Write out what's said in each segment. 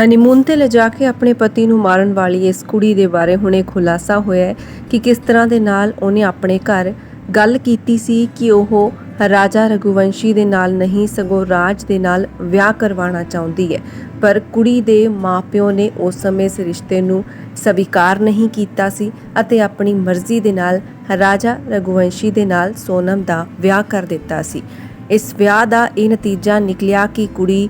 Honeymoon ਤੇ ਲਿਜਾ ਕੇ ਆਪਣੇ ਪਤੀ ਨੂੰ ਮਾਰਨ ਵਾਲੀ ਇਸ ਕੁੜੀ ਦੇ ਬਾਰੇ ਹੁਣੇ ਖੁਲਾਸਾ ਹੋਇਆ ਹੈ ਕਿ ਕਿਸ ਤਰ੍ਹਾਂ ਦੇ ਨਾਲ ਉਹਨੇ ਆਪਣੇ ਘਰ ਗੱਲ ਕੀਤੀ ਸੀ ਕਿ ਉਹ ਰਾਜਾ ਰਘੁਵੰਸ਼ੀ ਦੇ ਨਾਲ ਨਹੀਂ, ਸਗੋਂ ਰਾਜ ਦੇ ਨਾਲ ਵਿਆਹ ਕਰਵਾਉਣਾ ਚਾਹੁੰਦੀ ਹੈ। ਪਰ ਕੁੜੀ ਦੇ ਮਾਪਿਓ ਨੇ ਉਸ ਸਮੇਂ ਇਸ ਰਿਸ਼ਤੇ ਨੂੰ ਸਵੀਕਾਰ ਨਹੀਂ ਕੀਤਾ ਸੀ ਅਤੇ ਆਪਣੀ ਮਰਜ਼ੀ ਦੇ ਨਾਲ ਰਾਜਾ ਰਘੁਵੰਸ਼ੀ ਦੇ ਨਾਲ ਸੋਨਮ ਦਾ ਵਿਆਹ ਕਰ ਦਿੱਤਾ ਸੀ। ਇਸ ਵਿਆਹ ਦਾ ਇਹ ਨਤੀਜਾ ਨਿਕਲਿਆ ਕਿ ਕੁੜੀ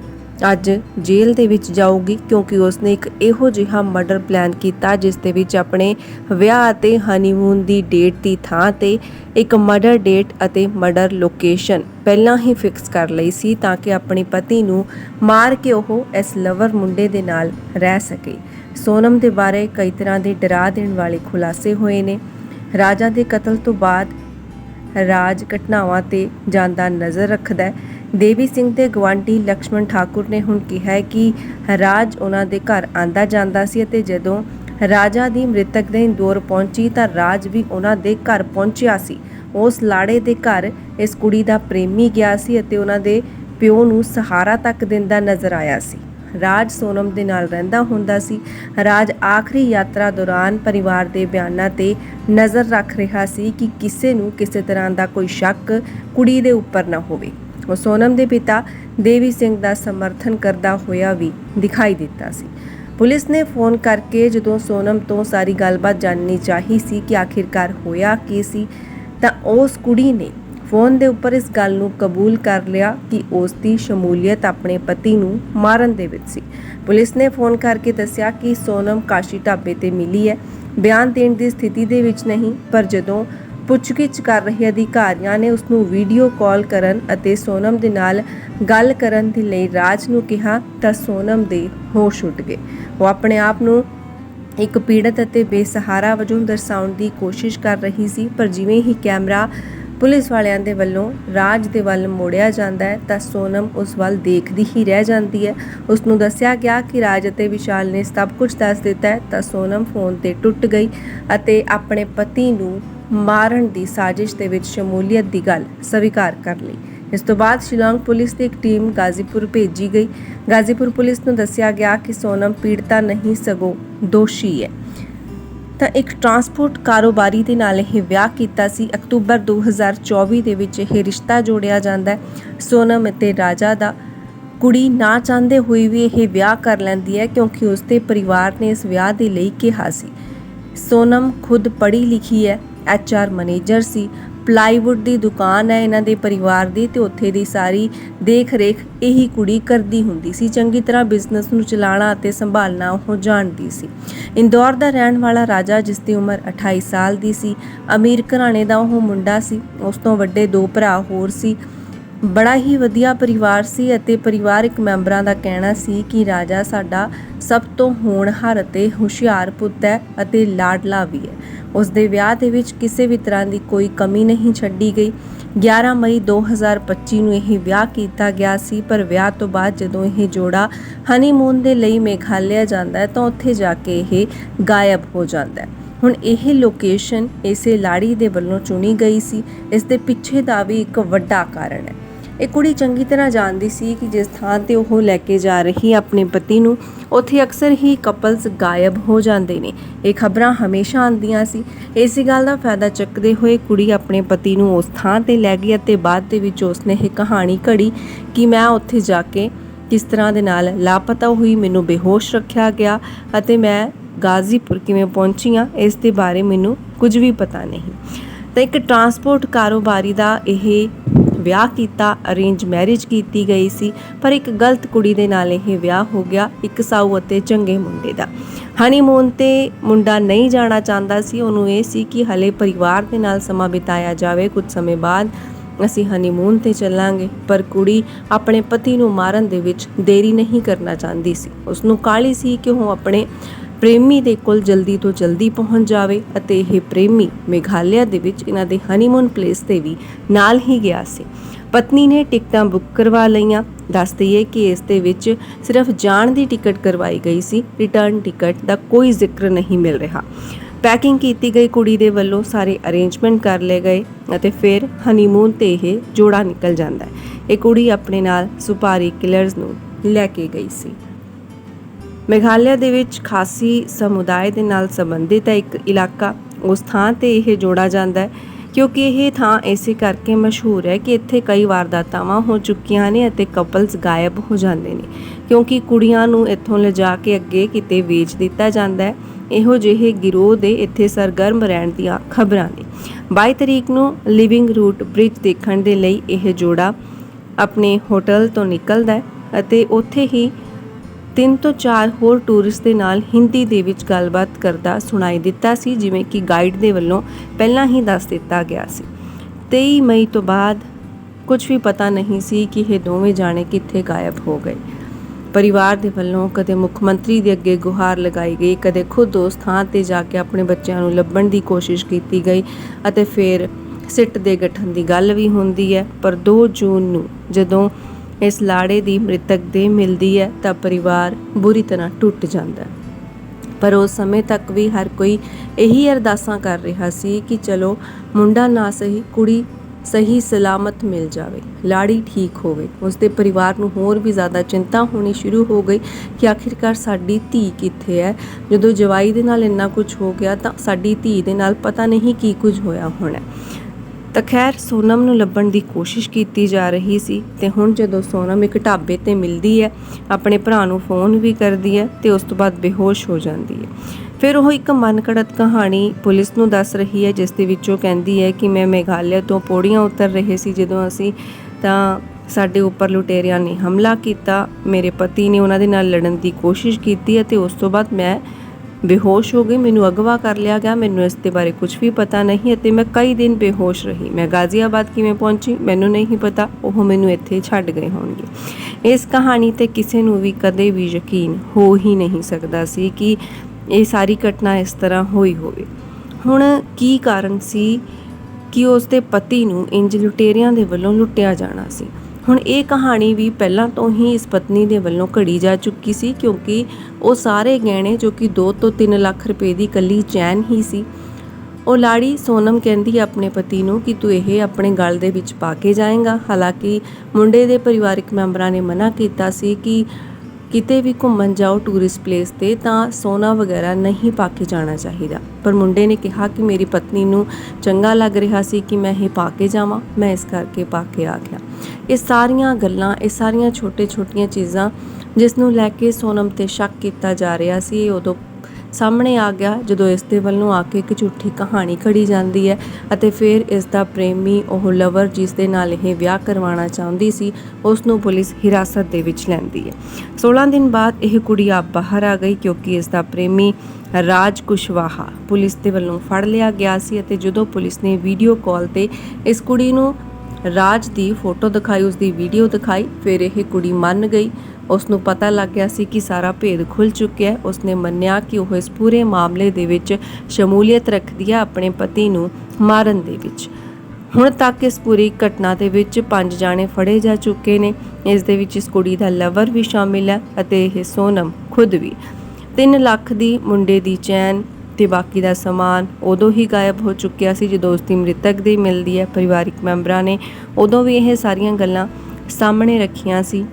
ਅੱਜ ਜੇਲ੍ਹ ਦੇ ਵਿੱਚ ਜਾਊਗੀ ਕਿਉਂਕਿ ਉਸਨੇ ਇੱਕ ਇਹੋ ਜਿਹਾ ਮਰਡਰ ਪਲਾਨ ਕੀਤਾ ਜਿਸ ਦੇ ਵਿੱਚ ਆਪਣੇ ਵਿਆਹ ਅਤੇ ਹਨੀਮੂਨ ਦੀ ਡੇਟ ਦੀ ਥਾਂ ਤੇ ਇੱਕ ਮਰਡਰ ਡੇਟ ਅਤੇ ਮਰਡਰ ਲੋਕੇਸ਼ਨ ਪਹਿਲਾਂ ਹੀ ਫਿਕਸ ਕਰ ਲਈ ਸੀ ਤਾਂ ਕਿ ਆਪਣੀ ਪਤੀ ਨੂੰ ਮਾਰ ਕੇ ਉਹ ਇਸ ਲਵਰ ਮੁੰਡੇ ਦੇ ਨਾਲ ਰਹਿ ਸਕੇ। ਸੋਨਮ ਦੇ ਬਾਰੇ ਕਈ ਤਰ੍ਹਾਂ ਦੇ ਡਰਾ ਦੇਣ ਵਾਲੇ ਖੁਲਾਸੇ ਹੋਏ ਨੇ। ਰਾਜਾ ਦੇ ਕਤਲ ਤੋਂ ਬਾਅਦ ਰਾਜ ਘਟਨਾਵਾਂ ਤੇ ਜਾਂਦਾ ਨਜ਼ਰ ਰੱਖਦਾ ਹੈ। ਦੇਵੀ ਸਿੰਘ ਦੇ ਗਵਾਂਢੀ ਲਕਸ਼ਮਣ ਠਾਕੁਰ ਨੇ ਹੁਣ ਕਿਹਾ ਕਿ ਰਾਜ ਉਹਨਾਂ ਦੇ ਘਰ ਆਂਦਾ ਜਾਂਦਾ ਸੀ ਅਤੇ ਜਦੋਂ ਰਾਜਾ ਦੀ ਮ੍ਰਿਤਕ ਦੇ ਦੌਰ ਪਹੁੰਚੀ ਤਾਂ ਰਾਜ ਵੀ ਉਹਨਾਂ ਦੇ ਘਰ ਪਹੁੰਚਿਆ ਸੀ। ਉਸ ਲਾੜੇ ਦੇ ਘਰ ਇਸ ਕੁੜੀ ਦਾ ਪ੍ਰੇਮੀ ਗਿਆ ਸੀ ਅਤੇ ਉਹਨਾਂ ਦੇ ਪਿਓ ਨੂੰ ਸਹਾਰਾ ਤੱਕ ਦਿੰਦਾ ਨਜ਼ਰ ਆਇਆ ਸੀ। ਰਾਜ ਸੋਨਮ ਦੇ ਨਾਲ ਰਹਿੰਦਾ ਹੁੰਦਾ ਸੀ। ਰਾਜ ਆਖਰੀ ਯਾਤਰਾ ਦੌਰਾਨ ਪਰਿਵਾਰ ਦੇ ਬਿਆਨਾਂ ਤੇ ਨਜ਼ਰ ਰੱਖ ਰਿਹਾ ਸੀ ਕਿ ਕਿਸੇ ਨੂੰ ਕਿਸੇ ਤਰ੍ਹਾਂ ਦਾ ਕੋਈ ਸ਼ੱਕ ਕੁੜੀ ਦੇ ਉੱਪਰ ਨਾ ਹੋਵੇ। ਉਹ ਸੋਨਮ ਦੇ ਪਿਤਾ ਦੇਵੀ ਸਿੰਘ ਦਾ ਸਮਰਥਨ ਕਰਦਾ ਹੋਇਆ ਵੀ ਦਿਖਾਈ ਦਿੱਤਾ ਸੀ। ਪੁਲਿਸ ਨੇ ਫੋਨ ਕਰਕੇ ਜਦੋਂ ਸੋਨਮ ਤੋਂ ਸਾਰੀ ਗੱਲਬਾਤ ਜਾਣਨੀ ਚਾਹੀ ਸੀ ਕਿ ਆਖਿਰਕਾਰ ਹੋਇਆ ਕੀ ਸੀ, ਤਾਂ ਉਸ ਕੁੜੀ ਨੇ ਫੋਨ ਦੇ ਉੱਪਰ ਇਸ ਗੱਲ ਨੂੰ ਕਬੂਲ ਕਰ ਲਿਆ ਕਿ ਉਸ ਦੀ ਸ਼ਮੂਲੀਅਤ ਆਪਣੇ ਪਤੀ ਨੂੰ ਮਾਰਨ ਦੇ ਵਿੱਚ ਸੀ। ਪੁਲਿਸ ਨੇ ਫੋਨ ਕਰਕੇ ਦੱਸਿਆ ਕਿ ਸੋਨਮ ਕਾਸ਼ੀ ਢਾਬੇ ਤੇ ਮਿਲੀ ਹੈ। ਬਿਆਨ ਦੇਣ ਦੀ ਸਥਿਤੀ ਦੇ ਵਿੱਚ ਨਹੀਂ, ਪਰ ਜਦੋਂ ਪੁੱਛਗਿੱਛ ਕਰ ਰਹੇ ਅਧਿਕਾਰੀਆਂ ਨੇ ਉਸ ਨੂੰ ਵੀਡੀਓ ਕਾਲ ਕਰਨ ਅਤੇ ਸੋਨਮ ਦੇ ਨਾਲ ਗੱਲ ਕਰਨ ਦੇ ਲਈ ਰਾਜ ਨੂੰ ਕਿਹਾ ਤਾਂ ਸੋਨਮ ਦੇ ਹੋਸ਼ ਉੱਡ ਗਏ। ਉਹ ਆਪਣੇ ਆਪ ਨੂੰ ਇੱਕ ਪੀੜਤ ਅਤੇ ਬੇਸਹਾਰਾ ਵਜੋਂ ਦਰਸਾਉਣ ਦੀ ਕੋਸ਼ਿਸ਼ ਕਰ ਰਹੀ ਸੀ, ਪਰ ਜਿਵੇਂ ਹੀ ਕੈਮਰਾ ਪੁਲਿਸ ਵਾਲਿਆਂ ਦੇ ਵੱਲੋਂ ਰਾਜ ਦੇ ਵੱਲ ਮੋੜਿਆ ਜਾਂਦਾ ਹੈ, ਤਾਂ ਸੋਨਮ ਉਸ ਵੱਲ ਦੇਖਦੀ ਹੀ ਰਹਿ ਜਾਂਦੀ ਹੈ। ਉਸ ਨੂੰ ਦੱਸਿਆ ਗਿਆ ਕਿ ਰਾਜ ਅਤੇ ਵਿਸ਼ਾਲ ਨੇ ਸਭ ਕੁਝ ਦੱਸ ਦਿੱਤਾ ਹੈ, ਤਾਂ ਸੋਨਮ ਫੋਨ ਤੇ ਟੁੱਟ ਗਈ ਅਤੇ ਆਪਣੇ ਪਤੀ ਨੂੰ ਮਾਰਨ ਦੀ ਸਾਜ਼ਿਸ਼ ਦੇ ਵਿੱਚ ਸ਼ਮੂਲੀਅਤ ਦੀ ਗੱਲ ਸਵੀਕਾਰ ਕਰ ਲਈ। ਇਸ ਤੋਂ ਬਾਅਦ ਸ਼ਿਲੌਂਗ ਪੁਲਿਸ ਦੀ ਇੱਕ ਟੀਮ ਗਾਜ਼ੀਪੁਰ ਭੇਜੀ ਗਈ। ਗਾਜ਼ੀਪੁਰ ਪੁਲਿਸ ਨੂੰ ਦੱਸਿਆ ਗਿਆ ਕਿ ਸੋਨਮ ਪੀੜਤਾ ਨਹੀਂ, ਸਗੋਂ ਦੋਸ਼ੀ ਹੈ। ਤਾਂ ਇੱਕ ਟਰਾਂਸਪੋਰਟ ਕਾਰੋਬਾਰੀ ਦੇ ਨਾਲ ਇਹ ਵਿਆਹ ਕੀਤਾ ਸੀ। ਅਕਤੂਬਰ 2024 ਦੇ ਵਿੱਚ ਇਹ ਰਿਸ਼ਤਾ ਜੋੜਿਆ ਜਾਂਦਾ ਹੈ। ਸੋਨਮ ਅਤੇ ਰਾਜਾ ਦਾ ਕੁੜੀ ਨਾ ਚਾਹੁੰਦੇ ਹੋਏ ਵੀ ਇਹ ਵਿਆਹ ਕਰ ਲੈਂਦੀ ਹੈ, ਕਿਉਂਕਿ ਉਸਦੇ ਪਰਿਵਾਰ ਨੇ ਇਸ ਵਿਆਹ ਦੇ ਲਈ ਕਿਹਾ ਸੀ। ਸੋਨਮ ਖੁਦ ਪੜ੍ਹੀ ਲਿਖੀ ਹੈ। ਐਚਆਰ ਮੈਨੇਜਰ ਸੀ। ਪਲਾਈਵੁੱਡ ਦੀ ਦੁਕਾਨ ਹੈ ਇਹਨਾਂ ਦੇ ਪਰਿਵਾਰ ਦੀ ਤੇ ਉੱਥੇ ਦੀ ਸਾਰੀ ਦੇਖ ਰੇਖ ਇਹੀ ਕੁੜੀ ਕਰਦੀ ਹੁੰਦੀ ਸੀ। ਚੰਗੀ ਤਰ੍ਹਾਂ ਬਿਜ਼ਨਸ ਨੂੰ ਚਲਾਉਣਾ ਅਤੇ ਸੰਭਾਲਣਾ ਉਹ ਜਾਣਦੀ ਸੀ। ਇੰਦੌਰ ਦਾ ਰਹਿਣ ਵਾਲਾ ਰਾਜਾ ਜਿਸ ਦੀ ਉਮਰ 28 ਸਾਲ ਦੀ ਸੀ, ਅਮੀਰ ਘਰਾਣੇ ਦਾ ਉਹ ਮੁੰਡਾ ਸੀ। ਉਸ ਤੋਂ ਵੱਡੇ ਦੋ ਭਰਾ ਹੋਰ ਸੀ। ਬੜਾ ਹੀ ਵਧੀਆ ਪਰਿਵਾਰ ਸੀ ਅਤੇ ਪਰਿਵਾਰਕ ਮੈਂਬਰਾਂ ਦਾ ਕਹਿਣਾ ਸੀ ਕਿ ਰਾਜਾ ਸਾਡਾ ਸਭ ਤੋਂ ਹੋਣਹਾਰ ਅਤੇ ਹੁਸ਼ਿਆਰ ਪੁੱਤ ਹੈ ਅਤੇ ਲਾਡਲਾ ਵੀ ਹੈ। ਉਸ ਦੇ ਵਿਆਹ ਦੇ ਵਿੱਚ ਕਿਸੇ ਵੀ ਤਰ੍ਹਾਂ ਦੀ ਕੋਈ ਕਮੀ ਨਹੀਂ ਛੱਡੀ ਗਈ। 11 ਮਈ 2025 ਨੂੰ ਇਹ ਵਿਆਹ ਕੀਤਾ ਗਿਆ ਸੀ, ਪਰ ਵਿਆਹ ਤੋਂ ਬਾਅਦ ਜਦੋਂ ਇਹ ਜੋੜਾ ਹਨੀਮੂਨ ਦੇ ਲਈ ਮੇਘਾਲਿਆ ਜਾਂਦਾ ਹੈ ਤਾਂ ਉੱਥੇ ਜਾ ਕੇ ਇਹ ਗਾਇਬ ਹੋ ਜਾਂਦਾ ਹੈ। ਹੁਣ ਇਹ ਲੋਕੇਸ਼ਨ ਇਸੇ ਲਾੜੀ ਦੇ ਵੱਲੋਂ ਚੁਣੀ ਗਈ ਸੀ। ਇਸ ਦੇ ਪਿੱਛੇ ਦਾ ਵੀ ਇੱਕ ਵੱਡਾ ਕਾਰਨ ਹੈ। ਇਹ ਕੁੜੀ ਚੰਗੀ ਤਰ੍ਹਾਂ ਜਾਣਦੀ ਸੀ ਕਿ ਜਿਸ ਥਾਂ ਤੇ ਉਹ ਲੈ ਕੇ ਜਾ ਰਹੀ ਆਪਣੇ ਪਤੀ ਨੂੰ, ਉੱਥੇ ਅਕਸਰ ਹੀ ਕਪਲਸ ਗਾਇਬ ਹੋ ਜਾਂਦੇ ਨੇ। ਇਹ ਖਬਰਾਂ ਹਮੇਸ਼ਾ ਆਉਂਦੀਆਂ ਸੀ। ਇਸੇ ਗੱਲ ਦਾ ਫਾਇਦਾ ਚੱਕਦੇ ਹੋਏ ਕੁੜੀ ਆਪਣੇ ਪਤੀ ਨੂੰ ਉਸ ਥਾਂ ਤੇ ਲੈ ਗਈ ਅਤੇ ਬਾਅਦ ਦੇ ਵਿੱਚ ਉਸਨੇ ਇਹ ਕਹਾਣੀ ਘੜੀ ਕਿ ਮੈਂ ਉੱਥੇ ਜਾ ਕੇ ਕਿਸ ਤਰ੍ਹਾਂ ਦੇ ਨਾਲ ਲਾਪਤਾ ਹੋਈ, ਮੈਨੂੰ ਬੇਹੋਸ਼ ਰੱਖਿਆ ਗਿਆ ਅਤੇ ਮੈਂ ਗਾਜ਼ੀਪੁਰ ਕਿਵੇਂ ਪਹੁੰਚੀ ਹਾਂ, ਇਸ ਦੇ ਬਾਰੇ ਮੈਨੂੰ ਕੁਝ ਵੀ ਪਤਾ ਨਹੀਂ। ਤਾਂ ਇੱਕ ਟਰਾਂਸਪੋਰਟ ਕਾਰੋਬਾਰੀ ਦਾ ਇਹ ਵਿਆਹ ਕੀਤਾ ਅਰੇਂਜ ਮੈਰਿਜ ਕੀਤੀ ਗਈ ਸੀ, ਪਰ ਇੱਕ ਗਲਤ ਕੁੜੀ ਦੇ ਨਾਲ ਇਹ ਵਿਆਹ ਹੋ ਗਿਆ, ਇੱਕ ਸਾਊ ਅਤੇ ਚੰਗੇ ਮੁੰਡੇ ਦਾ। ਹਨੀਮੂਨ ਤੇ ਮੁੰਡਾ ਨਹੀਂ ਜਾਣਾ ਚਾਹੁੰਦਾ ਸੀ, ਉਹਨੂੰ ਇਹ ਸੀ ਕਿ ਹਲੇ ਪਰਿਵਾਰ ਦੇ ਨਾਲ ਸਮਾਂ ਬਿਤਾਇਆ ਜਾਵੇ, ਕੁਝ ਸਮੇਂ ਬਾਅਦ ਅਸੀਂ ਹਨੀਮੂਨ ਤੇ ਚੱਲਾਂਗੇ। ਪਰ ਕੁੜੀ ਆਪਣੇ ਪਤੀ ਨੂੰ ਮਾਰਨ ਦੇ ਵਿੱਚ ਦੇਰੀ ਨਹੀਂ ਕਰਨਾ ਚਾਹੁੰਦੀ ਸੀ। ਉਸ ਨੂੰ ਕਾਹਲੀ ਸੀ ਕਿ ਉਹ ਆਪਣੇ ਪ੍ਰੇਮੀ ਦੇ ਕੋਲ ਜਲਦੀ ਤੋਂ ਜਲਦੀ ਪਹੁੰਚ ਜਾਵੇ ਅਤੇ ਇਹ ਪ੍ਰੇਮੀ ਮੇਘਾਲਿਆ ਦੇ ਵਿੱਚ ਇਹਨਾਂ ਦੇ ਹਨੀਮੂਨ ਪਲੇਸ ਤੇ ਵੀ ਨਾਲ ਹੀ ਗਿਆ ਸੀ। ਪਤਨੀ ਨੇ ਟਿਕਟਾਂ ਬੁੱਕ ਕਰਵਾ ਲਈਆਂ। ਦੱਸ ਦਈਏ ਕਿ ਇਸ ਦੇ ਵਿੱਚ ਸਿਰਫ ਜਾਣ ਦੀ ਟਿਕਟ ਕਰਵਾਈ ਗਈ ਸੀ। ਰਿਟਰਨ ਟਿਕਟ ਦਾ ਕੋਈ ਜ਼ਿਕਰ ਨਹੀਂ ਮਿਲ ਰਿਹਾ। ਪੈਕਿੰਗ ਕੀਤੀ ਗਈ ਕੁੜੀ ਦੇ ਵੱਲੋਂ ਸਾਰੇ ਅਰੇਂਜਮੈਂਟ ਕਰ ਲਏ ਗਏ ਅਤੇ ਫਿਰ ਹਨੀਮੂਨ ਤੇ ਇਹ ਜੋੜਾ ਨਿਕਲ ਜਾਂਦਾ ਹੈ। ਇਹ ਕੁੜੀ ਆਪਣੇ ਨਾਲ ਸੁਪਾਰੀ ਕਿਲਰਸ ਨੂੰ ਲੈ ਕੇ ਗਈ ਸੀ। ਮੇਘਾਲਿਆ ਦੇ ਵਿੱਚ ਖਾਸੀ ਸਮੁਦਾਇ ਦੇ ਨਾਲ ਸੰਬੰਧਿਤ ਹੈ ਇੱਕ ਇਲਾਕਾ। ਉਸ ਥਾਂ ਤੇ ਇਹ ਜੋੜਾ ਜਾਂਦਾ ਹੈ, ਕਿਉਂਕਿ ਇਹ ਥਾਂ ਇਸੇ ਕਰਕੇ ਮਸ਼ਹੂਰ ਹੈ ਕਿ ਇੱਥੇ ਕਈ ਵਾਰਦਾਤਾਵਾਂ ਹੋ ਚੁੱਕੀਆਂ ਨੇ ਅਤੇ ਕਪਲਸ ਗਾਇਬ ਹੋ ਜਾਂਦੇ ਨੇ, ਕਿਉਂਕਿ ਕੁੜੀਆਂ ਨੂੰ ਇੱਥੋਂ ਲਿਜਾ ਕੇ ਅੱਗੇ ਕਿਤੇ ਵੇਚ ਦਿੱਤਾ ਜਾਂਦਾ ਹੈ। ਇਹੋ ਜਿਹੇ ਗਿਰੋਹ ਦੇ ਇੱਥੇ ਸਰਗਰਮ ਰਹਿਣ ਦੀਆਂ ਖਬਰਾਂ ਨੇ। 22 ਤਰੀਕ ਨੂੰ ਲਿਵਿੰਗ ਰੂਟ ਬ੍ਰਿਜ ਦੇਖਣ ਦੇ ਲਈ ਇਹ ਜੋੜਾ ਆਪਣੇ ਹੋਟਲ ਤੋਂ ਨਿਕਲਦਾ ਹੈ ਅਤੇ ਉੱਥੇ ਹੀ ਤਿੰਨ ਤੋਂ ਚਾਰ ਹੋਰ ਟੂਰਿਸਟ ਦੇ ਨਾਲ ਹਿੰਦੀ ਦੇ ਵਿੱਚ ਗੱਲਬਾਤ ਕਰਦਾ ਸੁਣਾਈ ਦਿੱਤਾ ਸੀ, ਜਿਵੇਂ ਕਿ ਗਾਈਡ ਦੇ ਵੱਲੋਂ ਪਹਿਲਾਂ ਹੀ ਦੱਸ ਦਿੱਤਾ ਗਿਆ ਸੀ। 23 ਮਈ ਤੋਂ ਬਾਅਦ ਕੁਝ ਵੀ ਪਤਾ ਨਹੀਂ ਸੀ ਕਿ ਇਹ ਦੋਵੇਂ ਜਾਣੇ ਕਿੱਥੇ ਗਾਇਬ ਹੋ ਗਏ। ਪਰਿਵਾਰ ਦੇ ਵੱਲੋਂ ਕਦੇ ਮੁੱਖ ਮੰਤਰੀ ਦੇ ਅੱਗੇ ਗੁਹਾਰ ਲਗਾਈ ਗਈ, ਕਦੇ ਖੁਦ ਉਸ ਥਾਂ ਤੇ ਜਾ ਕੇ ਆਪਣੇ ਬੱਚਿਆਂ ਨੂੰ ਲੱਭਣ ਦੀ ਕੋਸ਼ਿਸ਼ ਕੀਤੀ ਗਈ ਅਤੇ ਫਿਰ ਸਿੱਟ ਦੇ ਗਠਨ ਦੀ ਗੱਲ ਵੀ ਹੁੰਦੀ ਹੈ। ਪਰ 2 ਜੂਨ ਨੂੰ ਜਦੋਂ ਇਸ ਲਾੜੇ ਦੀ ਮ੍ਰਿਤਕ ਦੇ ਮਿਲਦੀ ਹੈ ਤਾਂ ਪਰਿਵਾਰ ਬੁਰੀ ਤਰ੍ਹਾਂ ਟੁੱਟ ਜਾਂਦਾ ਹੈ। ਪਰ ਉਸ ਸਮੇਂ ਤੱਕ ਵੀ ਹਰ ਕੋਈ ਇਹੀ ਅਰਦਾਸਾਂ ਕਰ ਰਿਹਾ ਸੀ ਕਿ ਚਲੋ ਮੁੰਡਾ ਨਾ ਸਹੀ, ਕੁੜੀ ਸਹੀ ਸਲਾਮਤ ਮਿਲ ਜਾਵੇ, ਲਾੜੀ ਠੀਕ ਹੋਵੇ। ਉਸ ਦੇ ਪਰਿਵਾਰ ਨੂੰ ਹੋਰ ਵੀ ਜ਼ਿਆਦਾ ਚਿੰਤਾ ਹੋਣੀ ਸ਼ੁਰੂ ਹੋ ਗਈ ਕਿ ਆਖਿਰਕਾਰ ਸਾਡੀ ਧੀ ਕਿੱਥੇ ਹੈ। ਜਦੋਂ ਜਵਾਈ ਦੇ ਨਾਲ ਇੰਨਾ ਕੁਝ ਹੋ ਗਿਆ ਤਾਂ ਸਾਡੀ ਧੀ ਦੇ ਨਾਲ ਪਤਾ ਨਹੀਂ ਕੀ ਕੁਝ ਹੋਇਆ ਹੋਣਾ। ਤਾਂ ਖੈਰ ਸੋਨਮ ਨੂੰ ਲੱਭਣ ਦੀ ਕੋਸ਼ਿਸ਼ ਕੀਤੀ ਜਾ ਰਹੀ ਸੀ ਤੇ ਹੁਣ ਜਦੋਂ ਸੋਨਮ ਇੱਕ ਢਾਬੇ ਤੇ ਮਿਲਦੀ ਹੈ, ਆਪਣੇ ਭਰਾ ਨੂੰ ਫੋਨ ਵੀ ਕਰਦੀ ਹੈ ਤੇ ਉਸ ਤੋਂ ਬਾਅਦ ਬੇਹੋਸ਼ ਹੋ ਜਾਂਦੀ ਹੈ। ਫਿਰ ਉਹ ਇੱਕ ਮਨਕੜਤ ਕਹਾਣੀ ਪੁਲਿਸ ਨੂੰ ਦੱਸ ਰਹੀ ਹੈ ਜਿਸ ਦੇ ਵਿੱਚ ਉਹ ਕਹਿੰਦੀ ਹੈ ਕਿ ਮੈਂ ਮੇਘਾਲਿਆ ਤੋਂ ਪੌੜੀਆਂ ਉਤਰ ਰਹੇ ਸੀ, ਜਦੋਂ ਅਸੀਂ ਤਾਂ ਸਾਡੇ ਉੱਪਰ ਲੁਟੇਰਿਆਂ ਨੇ ਹਮਲਾ ਕੀਤਾ। ਮੇਰੇ ਪਤੀ ਨੇ ਉਹਨਾਂ ਦੇ ਨਾਲ ਲੜਨ ਦੀ ਕੋਸ਼ਿਸ਼ ਕੀਤੀ ਅਤੇ ਉਸ ਤੋਂ ਬਾਅਦ ਮੈਂ ਬੇਹੋਸ਼ ਹੋ ਗਈ, ਮੈਨੂੰ ਅਗਵਾ ਕਰ ਲਿਆ ਗਿਆ, ਮੈਨੂੰ ਇਸ ਦੇ ਬਾਰੇ ਕੁਝ ਵੀ ਪਤਾ ਨਹੀਂ ਅਤੇ ਮੈਂ ਕਈ ਦਿਨ ਬੇਹੋਸ਼ ਰਹੀ। ਮੈਂ ਗਾਜ਼ੀਆਬਾਦ ਕਿਵੇਂ ਪਹੁੰਚੀ, ਮੈਨੂੰ ਨਹੀਂ ਪਤਾ, ਉਹ ਮੈਨੂੰ ਇੱਥੇ ਛੱਡ ਗਏ ਹੋਣਗੇ। ਇਸ ਕਹਾਣੀ ਤੇ ਕਿਸੇ ਨੂੰ ਵੀ ਕਦੇ ਵੀ ਯਕੀਨ ਹੋ ਹੀ ਨਹੀਂ ਸਕਦਾ ਸੀ ਕਿ ਇਹ ਸਾਰੀ ਘਟਨਾ ਇਸ ਤਰ੍ਹਾਂ ਹੋਈ ਹੋਵੇ। ਹੁਣ ਕੀ ਕਾਰਨ ਸੀ ਕਿ ਉਸ ਦੇ ਪਤੀ ਨੂੰ ਇੰਜ ਲੁਟੇਰਿਆਂ ਦੇ ਵੱਲੋਂ ਲੁੱਟਿਆ ਜਾਣਾ ਸੀ? ਹੁਣ ਇਹ ਕਹਾਣੀ ਵੀ ਪਹਿਲਾਂ ਤੋਂ ਹੀ ਇਸ ਪਤਨੀ ਦੇ ਵੱਲੋਂ ਘੜੀ ਜਾ ਚੁੱਕੀ ਸੀ ਕਿਉਂਕਿ ਉਹ ਸਾਰੇ ਗਹਿਣੇ ਜੋ ਕਿ 2 ਤੋਂ 3 ਲੱਖ ਰੁਪਏ ਦੀ ਕੱਲੀ ਚੈਨ ਹੀ ਸੀ। ਉਹ ਲਾੜੀ ਸੋਨਮ ਕਹਿੰਦੀ ਹੈ ਆਪਣੇ ਪਤੀ ਨੂੰ ਕਿ ਤੂੰ ਇਹ ਆਪਣੇ ਗਲ ਦੇ ਵਿੱਚ ਪਾ ਕੇ ਜਾਏਗਾ। ਹਾਲਾਂਕਿ ਮੁੰਡੇ ਦੇ ਪਰਿਵਾਰਕ ਮੈਂਬਰਾਂ ਨੇ ਮਨਾ ਕੀਤਾ ਸੀ ਕਿ ਕਿਤੇ ਵੀ ਘੁੰਮਣ ਜਾਓ ਟੂਰਿਸਟ ਪਲੇਸ ਤੇ, ਤਾਂ ਸੋਨਾ ਵਗੈਰਾ ਨਹੀਂ ਪਾ ਕੇ ਜਾਣਾ ਚਾਹੀਦਾ। ਪਰ ਮੁੰਡੇ ਨੇ ਕਿਹਾ ਕਿ ਮੇਰੀ ਪਤਨੀ ਨੂੰ ਚੰਗਾ ਲੱਗ ਰਿਹਾ ਸੀ ਕਿ ਮੈਂ ਇਹ ਪਾ ਕੇ ਜਾਵਾਂ, ਮੈਂ ਇਸ ਕਰਕੇ ਪਾ ਕੇ ਆ ਗਿਆ। ਇਹ ਸਾਰੀਆਂ ਗੱਲਾਂ, ਇਹ ਸਾਰੀਆਂ ਛੋਟੇ-ਛੋਟੀਆਂ ਚੀਜ਼ਾਂ ਜਿਸ ਨੂੰ ਲੈ ਕੇ ਸੋਨਮ ਤੇ ਸ਼ੱਕ ਕੀਤਾ ਜਾ ਰਿਹਾ ਸੀ, ਇਹ ਉਦੋਂ ਸਾਹਮਣੇ ਆ ਗਿਆ ਜਦੋਂ ਇਸ ਦੇ ਵੱਲੋਂ ਆ ਕੇ ਇੱਕ ਝੂਠੀ ਕਹਾਣੀ ਘੜੀ ਜਾਂਦੀ ਹੈ ਅਤੇ ਫਿਰ ਇਸ ਦਾ ਪ੍ਰੇਮੀ ਉਹ ਲਵਰ ਜਿਸ ਦੇ ਨਾਲ ਇਹ ਵਿਆਹ ਕਰਵਾਉਣਾ ਚਾਹੁੰਦੀ ਸੀ, ਉਸ ਨੂੰ ਪੁਲਿਸ ਹਿਰਾਸਤ ਦੇ ਵਿੱਚ ਲੈਂਦੀ ਹੈ। 16 ਦਿਨ ਬਾਅਦ ਇਹ ਕੁੜੀ ਆਪ ਬਾਹਰ ਆ ਗਈ ਕਿਉਂਕਿ ਇਸ ਦਾ ਪ੍ਰੇਮੀ ਰਾਜ ਕੁਸ਼ਵਾਹਾ ਪੁਲਿਸ ਦੇ ਵੱਲੋਂ ਫੜ ਲਿਆ ਗਿਆ ਸੀ ਅਤੇ ਜਦੋਂ ਪੁਲਿਸ ਨੇ ਵੀਡੀਓ ਕਾਲ ਤੇ ਇਸ ਕੁੜੀ ਨੂੰ ਰਾਜ ਦੀ ਫੋਟੋ ਦਿਖਾਈ, ਉਸ ਦੀ ਵੀਡੀਓ ਦਿਖਾਈ, ਫਿਰ ਇਹ ਕੁੜੀ ਮੰਨ ਗਈ। ਉਸ ਨੂੰ ਪਤਾ ਲੱਗ ਗਿਆ ਸੀ ਕਿ ਸਾਰਾ ਭੇਦ ਖੁੱਲ ਚੁੱਕਿਆ ਹੈ। ਉਸਨੇ ਮੰਨਿਆ ਕਿ ਉਹ ਇਸ ਪੂਰੇ ਮਾਮਲੇ ਦੇ ਵਿੱਚ ਸ਼ਮੂਲੀਅਤ ਰੱਖਦੀ ਹੈ ਆਪਣੇ ਪਤੀ ਨੂੰ ਮਾਰਨ ਦੇ ਵਿੱਚ। ਹੁਣ ਤੱਕ ਇਸ ਪੂਰੀ ਘਟਨਾ ਦੇ ਵਿੱਚ ਪੰਜ ਜਾਣੇ ਫੜੇ ਜਾ ਚੁੱਕੇ ਨੇ। ਇਸ ਦੇ ਵਿੱਚ ਇਸ ਕੁੜੀ ਦਾ ਲਵਰ ਵੀ ਸ਼ਾਮਿਲ ਹੈ ਅਤੇ ਇਹ ਸੋਨਮ ਖੁਦ ਵੀ। 3 ਲੱਖ ਦੀ ਮੁੰਡੇ ਦੀ ਚੈਨ ਤੇ ਬਾਕੀ ਦਾ ਸਮਾਨ ਉਦੋਂ ਹੀ ਗਾਇਬ ਹੋ ਚੁੱਕਿਆ ਸੀ ਜਦੋਂ ਉਸ ਦੀ ਮ੍ਰਿਤਕ ਦੀ ਮਿਲਦੀ ਹੈ। ਪਰਿਵਾਰਿਕ ਮੈਂਬਰਾਂ ਨੇ ਉਦੋਂ ਵੀ ਇਹ ਸਾਰੀਆਂ ਗੱਲਾਂ ਸਾਹਮਣੇ ਰੱਖੀਆਂ ਸੀ।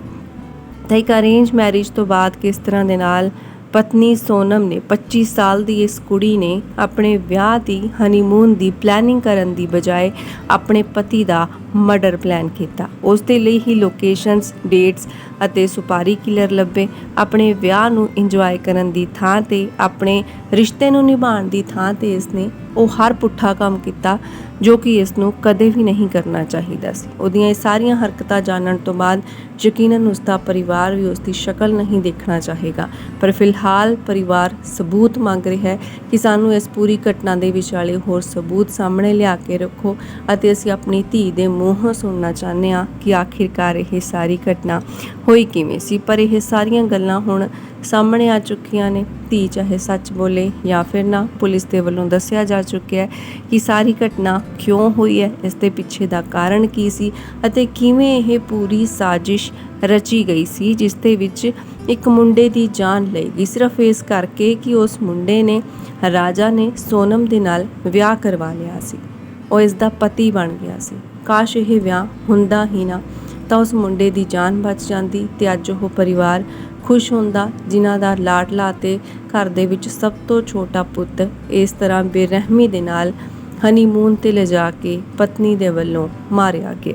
ਤਾਂ ਇੱਕ ਅਰੇਂਜ ਮੈਰਿਜ ਤੋਂ ਬਾਅਦ ਕਿਸ ਤਰ੍ਹਾਂ ਦੇ ਨਾਲ ਪਤਨੀ ਸੋਨਮ ਨੇ 25 ਸਾਲ ਦੀ ਇਸ ਕੁੜੀ ਨੇ ਆਪਣੇ ਵਿਆਹ ਦੀ ਹਨੀਮੂਨ ਦੀ ਪਲੈਨਿੰਗ ਕਰਨ ਦੀ ਬਜਾਏ ਆਪਣੇ ਪਤੀ ਦਾ ਮਰਡਰ ਪਲਾਨ ਕੀਤਾ। ਉਸ ਦੇ ਲਈ ਹੀ ਲੋਕੇਸ਼ਨਸ ਡੇਟਸ ਅਤੇ ਸੁਪਾਰੀ ਕਿਲਰ ਲੱਭੇ। ਆਪਣੇ ਵਿਆਹ ਨੂੰ ਇੰਜੋਏ ਕਰਨ ਦੀ ਥਾਂ ਤੇ, ਆਪਣੇ ਰਿਸ਼ਤੇ ਨੂੰ ਨਿਭਾਉਣ ਦੀ ਥਾਂ ਤੇ ਇਸਨੇ ਉਹ ਹਰ ਪੁੱਠਾ ਕੰਮ ਕੀਤਾ, ਜੋ ਕਿ ਇਸ ਨੂੰ ਕਦੇ ਵੀ ਨਹੀਂ ਕਰਨਾ ਚਾਹੀਦਾ ਸੀ। ਉਹਦੀਆਂ ਇਹ ਸਾਰੀਆਂ ਹਰਕਤਾਂ ਜਾਣਨ ਤੋਂ ਬਾਅਦ ਯਕੀਨਨ ਉਸ ਦਾ ਪਰਿਵਾਰ ਵੀ ਉਸ ਦੀ ਸ਼ਕਲ ਨਹੀਂ ਦੇਖਣਾ ਚਾਹੇਗਾ। ਪਰ ਫਿਲਹਾਲ ਪਰਿਵਾਰ ਸਬੂਤ ਮੰਗ ਰਿਹਾ ਹੈ ਕਿ ਸਾਨੂੰ ਇਸ ਪੂਰੀ ਘਟਨਾ ਦੇ ਵਿਚਾਲੇ ਹੋਰ ਸਬੂਤ ਸਾਹਮਣੇ ਲਿਆ ਕੇ ਰੱਖੋ ਅਤੇ ਅਸੀਂ ਆਪਣੀ ਧੀ ਦੇ ਮੂੰਹੋਂ ਸੁਣਨਾ ਚਾਹੁੰਦੇ ਹਾਂ ਕਿ ਆਖਿਰਕਾਰ ਇਹ ਸਾਰੀ ਘਟਨਾ ਹੋਈ ਕਿਵੇਂ ਸੀ। ਪਰ ਇਹ ਸਾਰੀਆਂ ਗੱਲਾਂ ਹੁਣ ਸਾਹਮਣੇ ਆ ਚੁੱਕੀਆਂ ਨੇ। ਧੀ ਚਾਹੇ ਸੱਚ ਬੋਲੇ ਜਾਂ ਫਿਰ ਨਾ, ਪੁਲਿਸ ਦੇ ਵੱਲੋਂ ਦੱਸਿਆ ਜਾ ਚੁੱਕਿਆ ਹੈ ਕਿ ਸਾਰੀ ਘਟਨਾ ਕਿਉਂ ਹੋਈ ਹੈ, ਇਸ ਦੇ ਪਿੱਛੇ ਦਾ ਕਾਰਨ ਕੀ ਸੀ ਅਤੇ ਕਿਵੇਂ ਇਹ ਪੂਰੀ ਸਾਜ਼ਿਸ਼ ਰਚੀ ਗਈ ਸੀ, ਜਿਸ ਦੇ ਵਿੱਚ ਇੱਕ ਮੁੰਡੇ ਦੀ ਜਾਨ ਲਈ ਗਈ। ਸਿਰਫ ਇਸ ਕਰਕੇ ਕਿ ਉਸ ਮੁੰਡੇ ਨੇ ਰਾਜਾ ਨੇ ਸੋਨਮ ਦੇ ਨਾਲ ਵਿਆਹ ਕਰਵਾ ਲਿਆ ਸੀ। ਉਹ ਇਸ ਦਾ ਪਤੀ ਬਣ ਗਿਆ ਸੀ। ਕਾਸ਼ ਇਹ ਵਿਆਹ ਹੁੰਦਾ ਹੀ ਨਾ, ਤਾਂ ਉਸ ਮੁੰਡੇ ਦੀ ਜਾਨ ਬਚ ਜਾਂਦੀ ਤੇ ਅੱਜ ਉਹ ਪਰਿਵਾਰ ਖੁਸ਼ ਹੁੰਦਾ, ਜਿਨ੍ਹਾਂ ਦਾ ਲਾਡਲਾ ਤੇ ਘਰ ਦੇ ਵਿੱਚ ਸਭ ਤੋਂ ਛੋਟਾ ਪੁੱਤ ਇਸ ਤਰ੍ਹਾਂ ਬੇਰਹਿਮੀ ਦੇ ਨਾਲ ਹਨੀਮੂਨ ਤੇ ਲਿਜਾ ਕੇ ਪਤਨੀ ਦੇ ਵੱਲੋਂ ਮਾਰਿਆ ਗਿਆ।